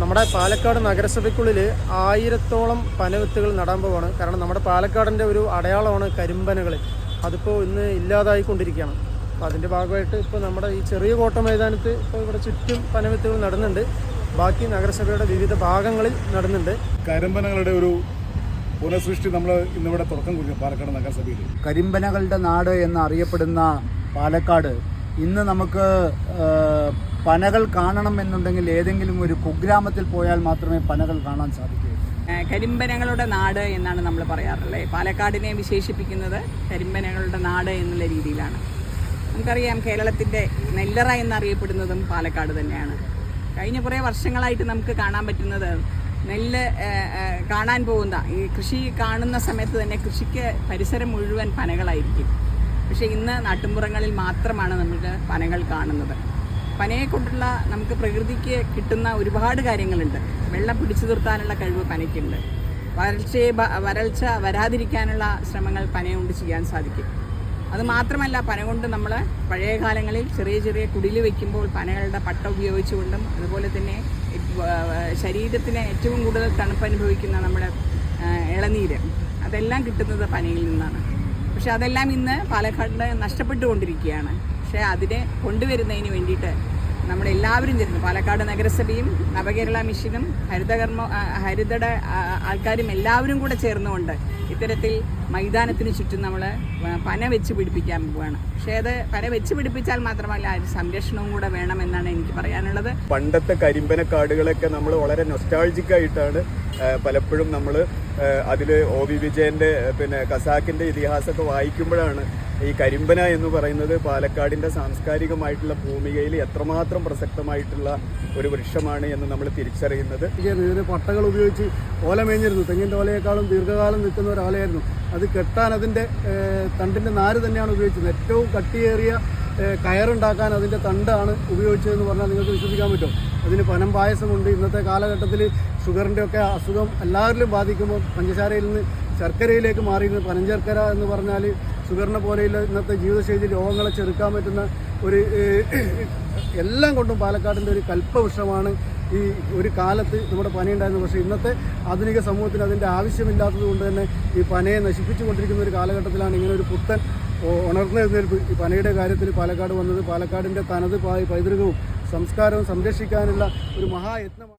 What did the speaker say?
നമ്മുടെ പാലക്കാട് നഗരസഭയ്ക്കുള്ളിൽ ആയിരത്തോളം പനവിത്തുകൾ നടാൻ പോവാണ്. കാരണം നമ്മുടെ പാലക്കാടിന്റെ ഒരു അടയാളമാണ് കരിമ്പനകൾ അതിപ്പോൾ ഇന്ന് ഇല്ലാതായിക്കൊണ്ടിരിക്കുകയാണ്. അപ്പോൾ അതിന്റെ ഭാഗമായിട്ട് ഇപ്പോൾ നമ്മുടെ ഈ ചെറിയ കോട്ട മൈതാനത്ത് ഇപ്പോൾ ഇവിടെ ചുറ്റും പനവിത്തുകൾ നടുന്നുണ്ട്. ബാക്കി നഗരസഭയുടെ വിവിധ ഭാഗങ്ങളിൽ നടന്നുണ്ട്. കരിമ്പനകളുടെ ഒരു പുനഃസൃഷ്ടി നമ്മൾ ഇന്നിവിടെ തുടക്കം കുറിക്കും പാലക്കാട് നഗരസഭയിൽ. കരിമ്പനകളുടെ നാട് എന്നറിയപ്പെടുന്ന പാലക്കാട് ഇന്ന് നമുക്ക് പനകൾ കാണണം എന്നുണ്ടെങ്കിൽ ഏതെങ്കിലും ഒരു കുഗ്രാമത്തിൽ പോയാൽ മാത്രമേ പനകൾ കാണാൻ സാധിക്കൂ. കരിമ്പനങ്ങളുടെ കരിമ്പനകളുടെ നാട് എന്നാണ് നമ്മൾ പറയാറുള്ളത്. പാലക്കാടിനെ വിശേഷിപ്പിക്കുന്നത് കരിമ്പനകളുടെ നാട് എന്നുള്ള രീതിയിലാണ്. നമുക്കറിയാം കേരളത്തിന്റെ നെല്ലറ എന്നറിയപ്പെടുന്നതും പാലക്കാട് തന്നെയാണ്. കഴിഞ്ഞ കുറേ വർഷങ്ങളായിട്ട് നമുക്ക് കാണാൻ പറ്റുന്നത് നെല്ല് കാണാൻ പോകുന്ന. ഈ കൃഷി കാണുന്ന സമയത്ത് തന്നെ കൃഷിക്ക് പരിസരം മുഴുവൻ പനകളായിരിക്കും. പക്ഷേ ഇന്ന് നാട്ടുമ്പുറങ്ങളിൽ മാത്രമാണ് നമുക്ക് പനകൾ കാണുന്നത്. പനയെ കൊണ്ടുള്ള നമുക്ക് പ്രകൃതിക്ക് കിട്ടുന്ന ഒരുപാട് കാര്യങ്ങളുണ്ട്. വെള്ളം പിടിച്ചു നിർത്താനുള്ള കഴിവ് പനയ്ക്കുണ്ട്. വരൾച്ചയെ വരൾച്ച വരാതിരിക്കാനുള്ള ശ്രമങ്ങൾ പനയുകൊണ്ട് ചെയ്യാൻ സാധിക്കും. അത് മാത്രമല്ല പന കൊണ്ട് നമ്മൾ പഴയ കാലങ്ങളിൽ ചെറിയ ചെറിയ കുടിൽ വയ്ക്കുമ്പോൾ പനകളുടെ പട്ട ഉപയോഗിച്ചുകൊണ്ടും അതുപോലെ തന്നെ ശരീരത്തിന് ഏറ്റവും കൂടുതൽ തണുപ്പ് അനുഭവിക്കുന്ന നമ്മുടെ ഇളനീര്. അതെല്ലാം കിട്ടുന്നത് പനയിൽ നിന്നാണ്. പക്ഷെ അതെല്ലാം ഇന്ന് പാലക്കാട് നഷ്ടപ്പെട്ടുകൊണ്ടിരിക്കുകയാണ്. പക്ഷേ അതിനെ കൊണ്ടുവരുന്നതിന് വേണ്ടിയിട്ട് നമ്മളെല്ലാവരും ചേരുന്നു. പാലക്കാട് നഗരസഭയും നവകേരള മിഷനും ഹരിതകർമ്മ ഹരിതയുടെ ആൾക്കാരും എല്ലാവരും കൂടെ ചേർന്നുകൊണ്ട് ഇത്തരത്തിൽ മൈതാനത്തിന് ചുറ്റും നമ്മൾ പന വെച്ച് പിടിപ്പിക്കാൻ പോവുകയാണ് പക്ഷേ അത് പന വെച്ച് പിടിപ്പിച്ചാൽ മാത്രമല്ല അതിന് സംരക്ഷണവും കൂടെ വേണമെന്നാണ് എനിക്ക് പറയാനുള്ളത്. പണ്ടത്തെ കരിമ്പന കാടുകളൊക്കെ നമ്മൾ വളരെ നൊസ്റ്റാൾജിക് ആയിട്ടാണ് ആ, പലപ്പോഴും നമ്മൾ അതിൽ ഒ വി വിജയന്റെ പിന്നെ ഖസാക്കിന്റെ ഇതിഹാസമൊക്കെ വായിക്കുമ്പോഴാണ് ഈ കരിമ്പന എന്ന് പറയുന്നത് പാലക്കാടിന്റെ സാംസ്കാരികമായിട്ടുള്ള ഭൂമികയിൽ എത്രമാത്രം പ്രസക്തമായിട്ടുള്ള ഒരു വൃക്ഷമാണ് എന്ന് നമ്മൾ തിരിച്ചറിയുന്നത്. ഇതിന് പട്ടകൾ ഉപയോഗിച്ച് ഓല മേഞ്ഞിരുന്നു. തെങ്ങിന്റെ ഓലയേക്കാളും ദീർഘകാലം നിൽക്കുന്ന ഒരു ഓലയായിരുന്നു അത് കെട്ടാൻ അതിന്റെ തണ്ടിന്റെ നാര് തന്നെയാണ് ഉപയോഗിച്ചത് ഏറ്റവും കട്ടിയേറിയ കയറുണ്ടാക്കാൻ അതിന്റെ തണ്ടാണ് ഉപയോഗിച്ചതെന്ന് പറഞ്ഞാൽ നിങ്ങൾക്ക് വിശ്വസിക്കാൻ പറ്റും. അതിന് പനം പായസമുണ്ട്. ഇന്നത്തെ കാലഘട്ടത്തിൽ ഷുഗറിന്റെ ഒക്കെ അസുഖം എല്ലാവരിലും ബാധിക്കുമ്പോൾ പഞ്ചസാരയിൽ നിന്ന് ശർക്കരയിലേക്ക് മാറിയിരുന്നു പനഞ്ചർക്കര എന്ന് പറഞ്ഞാൽ ഷുഗറിനെ പോലെയുള്ള ഇന്നത്തെ ജീവിതശൈലി രോഗങ്ങളെ ചെറുക്കാൻ പറ്റുന്ന ഒരു എല്ലാം കൊണ്ടും പാലക്കാടിന്റെ ഒരു കൽപ്പവൃക്ഷമാണ് ഈ ഒരു കാലത്ത് നമ്മുടെ പനിയുണ്ടായിരുന്നു പക്ഷേ ഇന്നത്തെ ആധുനിക സമൂഹത്തിന് അതിന്റെ ആവശ്യമില്ലാത്തത് കൊണ്ട് തന്നെ ഈ പനയെ നശിപ്പിച്ചു കൊണ്ടിരിക്കുന്ന ഒരു കാലഘട്ടത്തിലാണ് ഇങ്ങനെ ഒരു പുത്തൻ ഉണർന്നെഴുന്നേൽപ്പ് ഈ പനയുടെ കാര്യത്തിൽ പാലക്കാട് വന്നത് പാലക്കാടിന്റെ തനത് പൈതൃകവും സംസ്കാരവും സംരക്ഷിക്കാനുള്ള ഒരു മഹായത്നമാണ്.